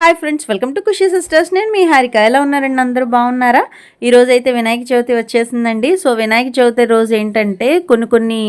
Hi friends welcome to Khushi sisters నేను మీ హారిక. ఎలా ఉన్నారండి? అందరూ బాగున్నారా? ఈ రోజు అయితే వినాయక చవితి వచ్చేసిందండి. సో వినాయక చవితి రోజు ఏంటంటే కొన్ని కొన్ని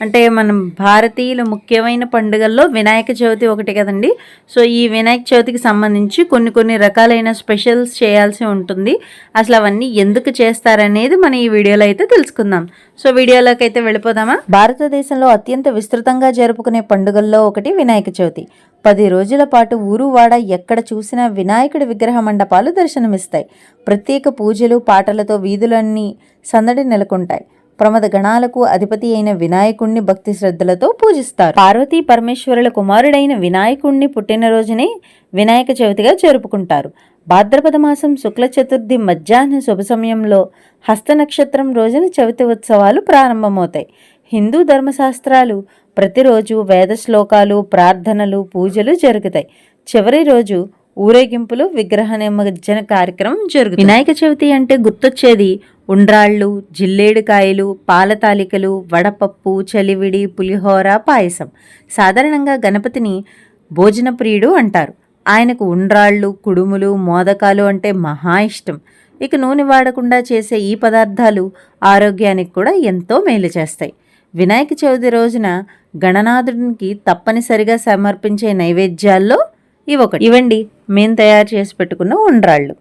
అంటే మనం భారతీయుల ముఖ్యమైన పండుగల్లో వినాయక చవితి ఒకటి కదండి. సో ఈ వినాయక చవితికి సంబంధించి కొన్ని కొన్ని రకాలైన స్పెషల్స్ చేయాల్సి ఉంటుంది. అసలు అవన్నీ ఎందుకు చేస్తారనేది మనం ఈ వీడియోలో అయితే తెలుసుకుందాం. సో వీడియోలోకి అయితే వెళ్ళిపోదామా? భారతదేశంలో అత్యంత విస్తృతంగా జరుపుకునే పండుగల్లో ఒకటి వినాయక చవితి. పది రోజుల పాటు ఊరువాడ ఎక్కడ చూసినా వినాయకుడి విగ్రహ మండపాలు దర్శనమిస్తాయి. ప్రత్యేక పూజలు పాటలతో వీధులన్నీ సందడి నెలకొంటాయి. ప్రమద గణాలకు అధిపతి అయిన వినాయకుణ్ణి భక్తి శ్రద్ధలతో పూజిస్తారు. పార్వతీ పరమేశ్వరుల కుమారుడైన వినాయకుణ్ణి పుట్టినరోజునే వినాయక చవితిగా జరుపుకుంటారు. భాద్రపద మాసం శుక్ల చతుర్థి మధ్యాహ్న శుభ సమయంలో హస్త నక్షత్రం రోజున చవితి ఉత్సవాలు ప్రారంభమవుతాయి. హిందూ ధర్మశాస్త్రాలు ప్రతిరోజు వేద శ్లోకాలు ప్రార్థనలు పూజలు జరుగుతాయి. చివరి రోజు ఊరేగింపులు విగ్రహ నిమజ్జన కార్యక్రమం జరుగుతుంది. వినాయక చవితి అంటే గుర్తొచ్చేది ఉండ్రాళ్ళు జిల్లేడుకాయలు పాలతాలికలు వడపప్పు చలివిడి పులిహోర పాయసం. సాధారణంగా గణపతిని భోజన ప్రియుడు అంటారు. ఆయనకు ఉండ్రాళ్ళు కుడుములు మోదకాలు అంటే మహా ఇష్టం. ఇక నూనె వాడకుండా చేసే ఈ పదార్థాలు ఆరోగ్యానికి కూడా ఎంతో మేలు చేస్తాయి. వినాయక చవితి రోజున గణనాథుడికి తప్పనిసరిగా సమర్పించే నైవేద్యాల్లో ఇవొకటి. ఇవ్వండి ఇవండి మేము తయారు చేసి పెట్టుకున్న ఉండ్రాళ్ళు.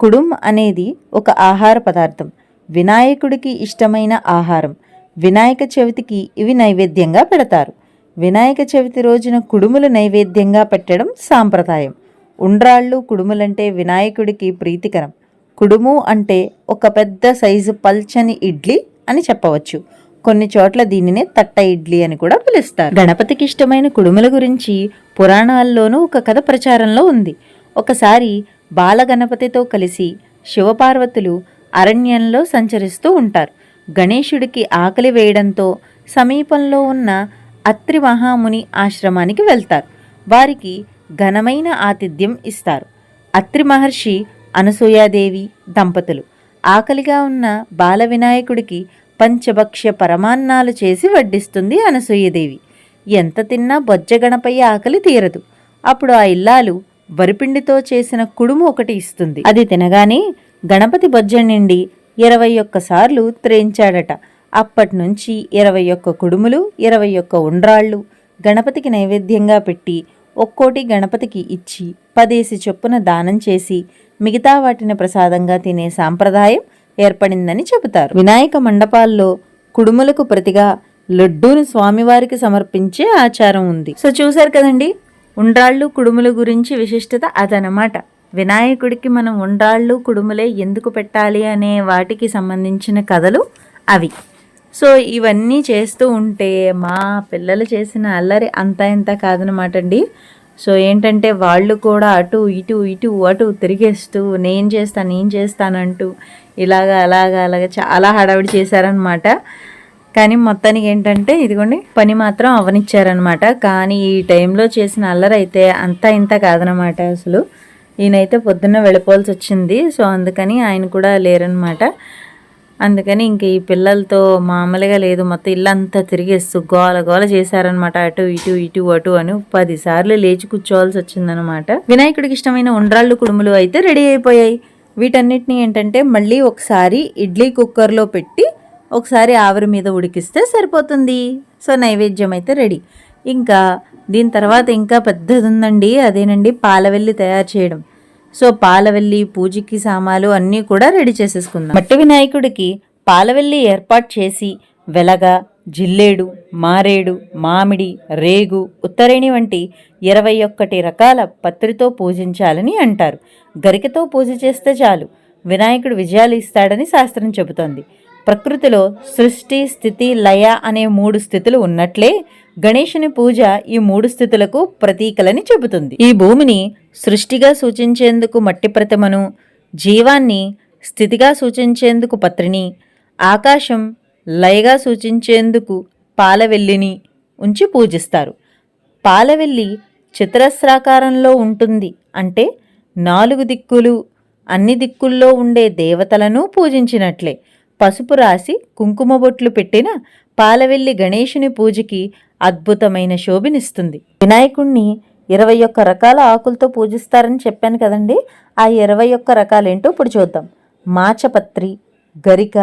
కుడుం అనేది ఒక ఆహార పదార్థం. వినాయకుడికి ఇష్టమైన ఆహారం. వినాయక చవితికి ఇవి నైవేద్యంగా పెడతారు. వినాయక చవితి రోజున కుడుములు నైవేద్యంగా పెట్టడం సాంప్రదాయం. ఉండ్రాళ్ళు కుడుములంటే వినాయకుడికి ప్రీతికరం. కుడుము అంటే ఒక పెద్ద సైజు పల్చని ఇడ్లీ అని చెప్పవచ్చు. కొన్ని చోట్ల దీనినే తట్ట ఇడ్లీ అని కూడా పిలుస్తారు. గణపతికి ఇష్టమైన కుడుముల గురించి పురాణాల్లోనూ ఒక కథ ప్రచారంలో ఉంది. ఒకసారి బాలగణపతితో కలిసి శివపార్వతులు అరణ్యంలో సంచరిస్తూ ఉంటారు. గణేశుడికి ఆకలి వేయడంతో సమీపంలో ఉన్న అత్రి మహాముని ఆశ్రమానికి వెళ్తారు. వారికి ఘనమైన ఆతిథ్యం ఇస్తారు. అత్రి మహర్షి అనసూయాదేవి దంపతులు. ఆకలిగా ఉన్న బాల వినాయకుడికి పంచభక్ష్య పరమాన్నాలు చేసి వడ్డిస్తుంది అనసూయదేవి. ఎంత తిన్నా బొజ్జగణపై ఆకలి తీరదు. అప్పుడు ఆ ఇల్లాలు వరిపిండితో చేసిన కుడుము ఒకటి ఇస్తుంది. అది తినగానే గణపతి బొజ్జ నిండి ఇరవై ఒక్కసార్లు త్రేంచాడట అప్పటినుంచి ఇరవై ఒక్క కుడుములు ఇరవై ఒక్క ఉండ్రాళ్ళు గణపతికి నైవేద్యంగా పెట్టి ఒక్కోటి గణపతికి ఇచ్చి పదేసి చొప్పున దానం చేసి మిగతా వాటిని ప్రసాదంగా తినే సాంప్రదాయం ఏర్పడిందని చెబుతారు. వినాయక మండపాల్లో కుడుములకు ప్రతిగా లడ్డూను స్వామివారికి సమర్పించే ఆచారం ఉంది. సో చూశారు కదండి ఉండ్రాళ్ళు కుడుముల గురించి విశిష్టత అదనమాట. వినాయకుడికి మనం ఉండ్రాళ్ళు కుడుములే ఎందుకు పెట్టాలి అనే వాటికి సంబంధించిన కథలు అవి. సో ఇవన్నీ చేస్తూ ఉంటే మా పిల్లలు చేసిన అల్లరి అంతా ఇంత కాదనమాట అండి సో ఏంటంటే వాళ్ళు కూడా అటు ఇటు ఇటు అటు తిరిగేస్తూ నేను చేస్తాను నేను చేస్తానంటూ ఇలాగా అలాగా అలాగా చాలా హడావిడి చేశారనమాట కానీ మొత్తానికి ఏంటంటే ఇదిగోండి పని మాత్రం అవనిచ్చారనమాట కానీ ఈ టైంలో చేసిన అల్లరి అయితే అంతా ఇంత కాదనమాట అసలు. ఈయనైతే పొద్దున్న వెళ్ళిపోవాల్సి వచ్చింది. సో అందుకని ఆయన కూడా లేరనమాట అందుకని ఇంక ఈ పిల్లలతో మామూలుగా లేదు. మొత్తం ఇల్లంతా తిరిగేస్తూ గోల గోల చేశారనమాట అటు ఇటు ఇటు అటు అని పదిసార్లు లేచి కూర్చోవాల్సి వచ్చిందనమాట వినాయకుడికి ఇష్టమైన ఉండ్రాళ్ళు కుడుములు అయితే రెడీ అయిపోయాయి. వీటన్నిటిని ఏంటంటే మళ్ళీ ఒకసారి ఇడ్లీ కుక్కర్లో పెట్టి ఒకసారి ఆవిరి మీద ఉడికిస్తే సరిపోతుంది. సో నైవేద్యం అయితే రెడీ. ఇంకా దీని తర్వాత ఇంకా పెద్దది ఉందండి అదేనండి పాలవెల్లి తయారు చేయడం. సో పాలవెల్లి పూజకి సామాలు అన్నీ కూడా రెడీ చేసేసుకుందాం. మట్టి వినాయకుడికి పాలవెల్లి ఏర్పాటు చేసి వెలగ జిల్లేడు మారేడు మామిడి రేగు ఉత్తరేణి వంటి ఇరవై ఒక్కటి రకాల పత్రితో పూజించాలని అంటారు. గరికతో పూజ చేస్తే చాలు వినాయకుడు విజయాలు ఇస్తాడని శాస్త్రం చెబుతోంది. ప్రకృతిలో సృష్టి స్థితి లయ అనే మూడు స్థితులు ఉన్నట్లే గణేశుని పూజ ఈ మూడు స్థితులకు ప్రతీకలని చెబుతుంది. ఈ భూమిని సృష్టిగా సూచించేందుకు మట్టి ప్రతిమను జీవాన్ని స్థితిగా సూచించేందుకు పత్రిని ఆకాశం లయగా సూచించేందుకు పాలవెల్లిని ఉంచి పూజిస్తారు. పాలవెల్లి చిత్రస్రాకారంలో ఉంటుంది అంటే నాలుగు దిక్కులు అన్ని దిక్కుల్లో ఉండే దేవతలను పూజించినట్లే. పసుపు రాసి కుంకుమ బొట్లు పెట్టిన పాలవెల్లి గణేశుని పూజకి అద్భుతమైన శోభినిస్తుంది. వినాయకుణ్ణి ఇరవై ఒక్క రకాల ఆకులతో పూజిస్తారని చెప్పాను కదండి. ఆ ఇరవై ఒక్క రకాలేంటో ఇప్పుడు చూద్దాం. మాచపత్రి గరిక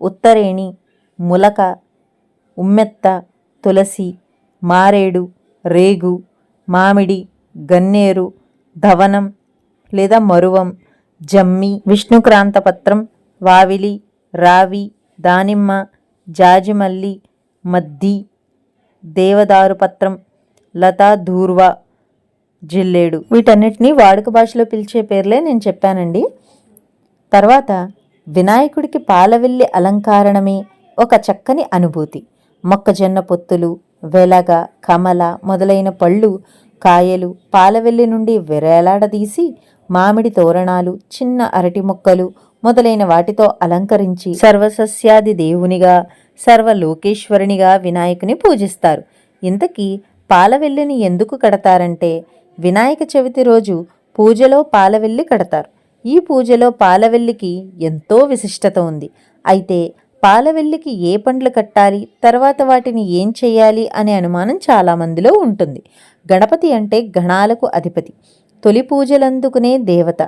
ఉత్తరేణి ములక ఉమ్మెత్త తులసి మారేడు రేగు మామిడి గన్నేరు ధవనం లేదా మరువం జమ్మి విష్ణుక్రాంతపత్రం వావిలి రావి దానిమ్మ జాజిమల్లి మద్ది దేవదారు పత్రం లతా ధూర్వ జిల్లేడు. వీటన్నిటినీ వాడుక భాషలో పిలిచే పేర్లే నేను చెప్పానండి. తర్వాత వినాయకుడికి పాలవెల్లి అలంకారణమే ఒక చక్కని అనుభూతి. మొక్కజొన్న పొత్తులు వెలగ కమల మొదలైన పళ్ళు కాయలు పాలవెల్లి నుండి విరేలాడదీసి మామిడి తోరణాలు చిన్న అరటి మొక్కలు మొదలైన వాటితో అలంకరించి సర్వసస్యాది దేవునిగా సర్వలోకేశ్వరునిగా వినాయకుని పూజిస్తారు. ఇంతకీ పాలవెల్లిని ఎందుకు కడతారంటే వినాయక చవితి రోజు పూజలో పాలవెల్లి కడతారు. ఈ పూజలో పాలవెల్లికి ఎంతో విశిష్టత ఉంది. అయితే పాలవెల్లికి ఏ పండ్లు కట్టాలి తర్వాత వాటిని ఏం చేయాలి అనే అనుమానం చాలామందిలో ఉంటుంది. గణపతి అంటే గణాలకు అధిపతి. తొలి పూజలందుకునే దేవత.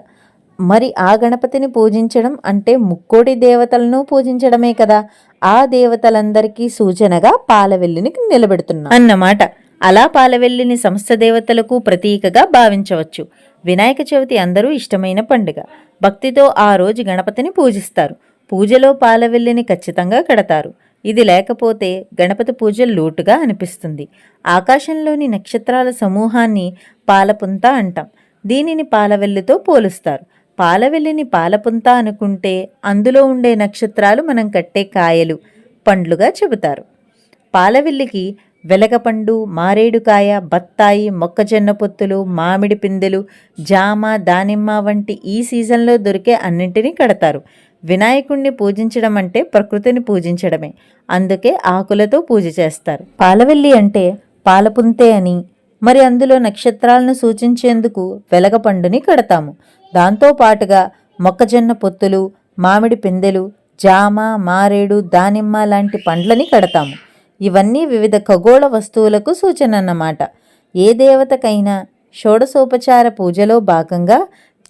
మరి ఆ గణపతిని పూజించడం అంటే ముక్కోటి దేవతలను పూజించడమే కదా. ఆ దేవతలందరికీ సూచనగా పాలవెల్లిని నిలబెడుతున్నా. అన్నమాట. అలా పాలవెల్లిని సమస్త దేవతలకు ప్రతీకగా భావించవచ్చు. వినాయక చవితి అందరూ ఇష్టమైన పండుగ. భక్తితో ఆ రోజు గణపతిని పూజిస్తారు. పూజలో పాలవెల్లిని ఖచ్చితంగా కడతారు. ఇది లేకపోతే గణపతి పూజ లోటుగా అనిపిస్తుంది. ఆకాశంలోని నక్షత్రాల సమూహాన్ని పాలపుంత అంటాం. దీనిని పాలవెల్లితో పోలుస్తారు. పాలవెల్లిని పాలపుంత అనుకుంటే అందులో ఉండే నక్షత్రాలు మనం కట్టే కాయలు పండ్లుగా చెబుతారు. పాలవెల్లికి వెలగపండు మారేడుకాయ బత్తాయి మొక్కజొన్న పొత్తులు మామిడి పిందెలు జామ దానిమ్మ వంటి ఈ సీజన్లో దొరికే అన్నింటినీ కడతారు. వినాయకుణ్ణి పూజించడం అంటే ప్రకృతిని పూజించడమే. అందుకే ఆకులతో పూజ చేస్తారు. పాలవెల్లి అంటే పాలపుంతే అని. మరి అందులో నక్షత్రాలను సూచించేందుకు వెలగపండుని కడతాము. దాంతో పాటుగా మొక్కజొన్న పొత్తులు మామిడి పిందెలు జామ మారేడు దానిమ్మ లాంటి పండ్లని కడతాము. ఇవన్నీ వివిధ ఖగోళ వస్తువులకు సూచన అన్నమాట ఏ దేవతకైనా షోడసోపచార పూజలో భాగంగా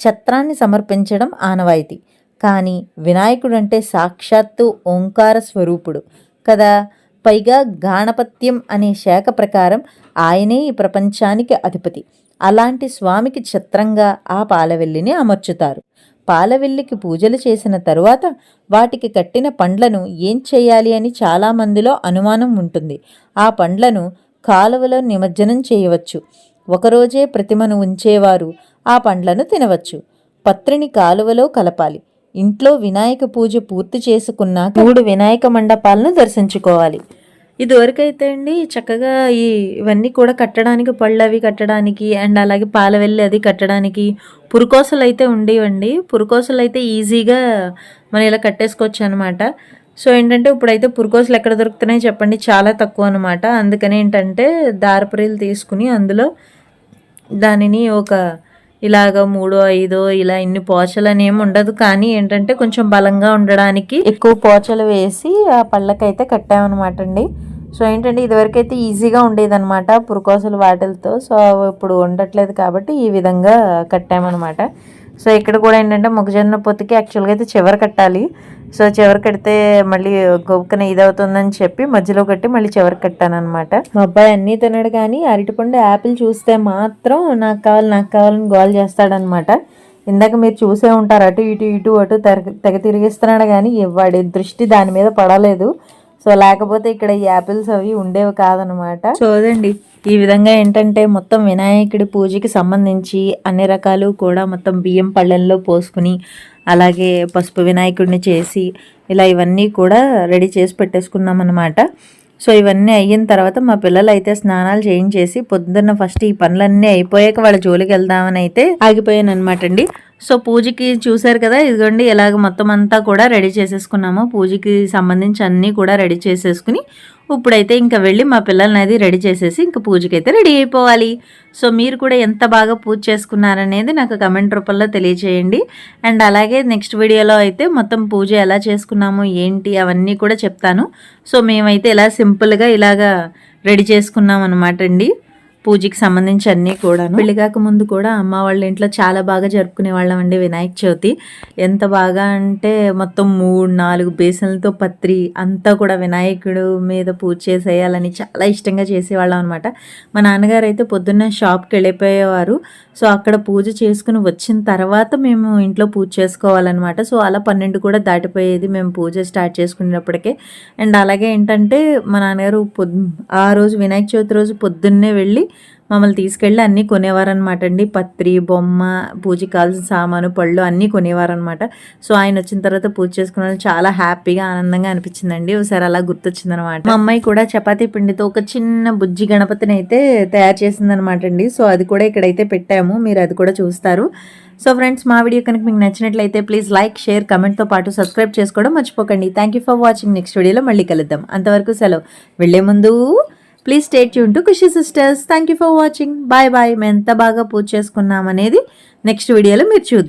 ఛత్రాన్ని సమర్పించడం ఆనవాయితీ. కానీ వినాయకుడంటే సాక్షాత్తు ఓంకార స్వరూపుడు కదా. పైగా గాణపత్యం అనే శాఖ ప్రకారం ఆయనే ఈ ప్రపంచానికి అధిపతి. అలాంటి స్వామికి ఛత్రంగా ఆ పాలవెల్లిని అమర్చుతారు. పాలవెల్లికి పూజలు చేసిన తరువాత వాటికి కట్టిన పండ్లను ఏం చేయాలి అని చాలామందిలో అనుమానం ఉంటుంది. ఆ పండ్లను కాలువలో నిమజ్జనం చేయవచ్చు. ఒకరోజే ప్రతిమను ఉంచేవారు ఆ పండ్లను తినవచ్చు. పత్రిని కాలువలో కలపాలి. ఇంట్లో వినాయక పూజ పూర్తి చేసుకున్న మూడు వినాయక మండపాలను దర్శించుకోవాలి. ఇదివరకైతే అండి చక్కగా ఈ ఇవన్నీ కూడా కట్టడానికి పళ్ళు అవి కట్టడానికి అండ్ అలాగే పాలవెల్లి అది కట్టడానికి పురుకోసలు అయితే ఉండేవండి. పురుకోసలు అయితే ఈజీగా మనం ఇలా కట్టేసుకోవచ్చు అనమాట సో ఏంటంటే ఇప్పుడైతే పురుకోసలు ఎక్కడ దొరుకుతున్నాయి చెప్పండి చాలా తక్కువ అనమాట అందుకని ఏంటంటే దారపురీలు తీసుకుని అందులో దానిని ఒక ఇలాగ మూడో ఐదో ఇలా ఇన్ని పోచలు అనేమి ఉండదు. కానీ ఏంటంటే కొంచెం బలంగా ఉండడానికి ఎక్కువ పోచలు వేసి ఆ పళ్ళకైతే కట్టామన్నమాట అండి. సో ఏంటంటే ఇదివరకైతే ఈజీగా ఉండేదన్నమాట పురుకోసలు వాటిలతో. సో ఇప్పుడు ఉండట్లేదు కాబట్టి ఈ విధంగా కట్టామన్నమాట. సో ఇక్కడ కూడా ఏంటంటే మొక్కజొన్న పొత్తికి యాక్చువల్గా అయితే చివరి కట్టాలి. సో చివరి కడితే మళ్ళీ గొప్పకన ఇదవుతుందని చెప్పి మధ్యలో కట్టి మళ్ళీ చివరి కట్టానమాట మా అబ్బాయి అన్నీ తినడు కానీ అరటిపండు యాపిల్ చూస్తే మాత్రం నాకు కావాలి నాకు కావాలని గోల్ చేస్తాడనమాట ఇందాక మీరు చూసే ఉంటారు అటు ఇటు ఇటు అటు తెగ తెగ తిరిగిస్తున్నాడు కానీ వాడి దృష్టి దాని మీద పడలేదు. సో లేకపోతే ఇక్కడ ఈ యాపిల్స్ అవి ఉండేవి కాదనమాట. చూడండి ఈ విధంగా ఏంటంటే మొత్తం వినాయకుడి పూజకి సంబంధించి అన్ని రకాలు కూడా మొత్తం బియ్యం పళ్ళెంలో పోసుకుని అలాగే పసుపు వినాయకుడిని చేసి ఇలా ఇవన్నీ కూడా రెడీ చేసి పెట్టేసుకున్నాం అనమాట సో ఇవన్నీ అయిన తర్వాత మా పిల్లలు అయితే స్నానాలు చేయించేసి పొద్దున్న ఫస్ట్ ఈ పనులన్నీ అయిపోయాక వాళ్ళ జోలికి వెళ్దామని అయితే ఆగిపోయాను అనమాట అండి. సో పూజకి చూసారు కదా ఇదిగోండి ఇలాగ మొత్తం అంతా కూడా రెడీ చేసేసుకున్నాము. పూజకి సంబంధించి అన్నీ కూడా రెడీ చేసేసుకుని ఇప్పుడైతే ఇంకా వెళ్ళి మా పిల్లల్ని అది రెడీ చేసేసి ఇంకా పూజకి అయితే రెడీ అయిపోవాలి. సో మీరు కూడా ఎంత బాగా పూజ చేసుకున్నారనేది నాకు కమెంట్ రూపంలో తెలియజేయండి అండ్ అలాగే నెక్స్ట్ వీడియోలో అయితే మొత్తం పూజ ఎలా చేసుకున్నాము ఏంటి అవన్నీ కూడా చెప్తాను. సో మేమైతే ఇలా సింపుల్గా ఇలాగా రెడీ చేసుకున్నాం అనమాట అండి. పూజకి సంబంధించి అన్నీ కూడా పెళ్ళిగాక కాక ముందు కూడా అమ్మ వాళ్ళ ఇంట్లో చాలా బాగా జరుపుకునే వాళ్ళం అండి వినాయక చవితి. ఎంత బాగా అంటే మొత్తం మూడు నాలుగు బేసన్లతో పత్రి అంతా కూడా వినాయకుడు మీద పూజ చేసేయాలని చాలా ఇష్టంగా చేసేవాళ్ళం అనమాట మా నాన్నగారు అయితే పొద్దున్న షాప్కి వెళ్ళిపోయేవారు. సో అక్కడ పూజ చేసుకుని వచ్చిన తర్వాత మేము ఇంట్లో పూజ చేసుకోవాలన్నమాట. సో అలా పన్నెండు కూడా దాటిపోయేది మేము పూజ స్టార్ట్ చేసుకునేటప్పటికే. అండ్ అలాగే ఏంటంటే మా నాన్నగారు ఆ రోజు వినాయక చవితి రోజు పొద్దున్నే వెళ్ళి మమ్మల్ని తీసుకెళ్ళి అన్నీ కొనేవారనమాట అండి. పత్రి బొమ్మ పూజకి కావాల్సిన సామాను పళ్ళు అన్నీ కొనేవారనమాట సో ఆయన వచ్చిన తర్వాత పూజ చేసుకున్న చాలా హ్యాపీగా ఆనందంగా అనిపించిందండి. ఒకసారి అలా గుర్తొచ్చిందనమాట మా అమ్మాయి కూడా చపాతీ పిండితో ఒక చిన్న బుజ్జి గణపతిని అయితే తయారు చేసిందనమాట అండి. సో అది కూడా ఇక్కడైతే పెట్టాము. మీరు అది కూడా చూస్తారు. సో ఫ్రెండ్స్ మా వీడియో కనుక మీకు నచ్చినట్లయితే ప్లీజ్ లైక్ షేర్ కమెంట్తో పాటు సబ్స్క్రైబ్ చేసుకోవడం మర్చిపోకండి. Thank you for watching. Next వీడియోలో మళ్ళీ కలుద్దాం. అంతవరకు సెలవు. వెళ్ళే ముందు please stay tuned to Khushi sisters thank you for watching bye bye మేము ఎంత బాగా పూజ చేసుకున్నాం అనేది నెక్స్ట్ వీడియోలో మీరు చూద్దాం.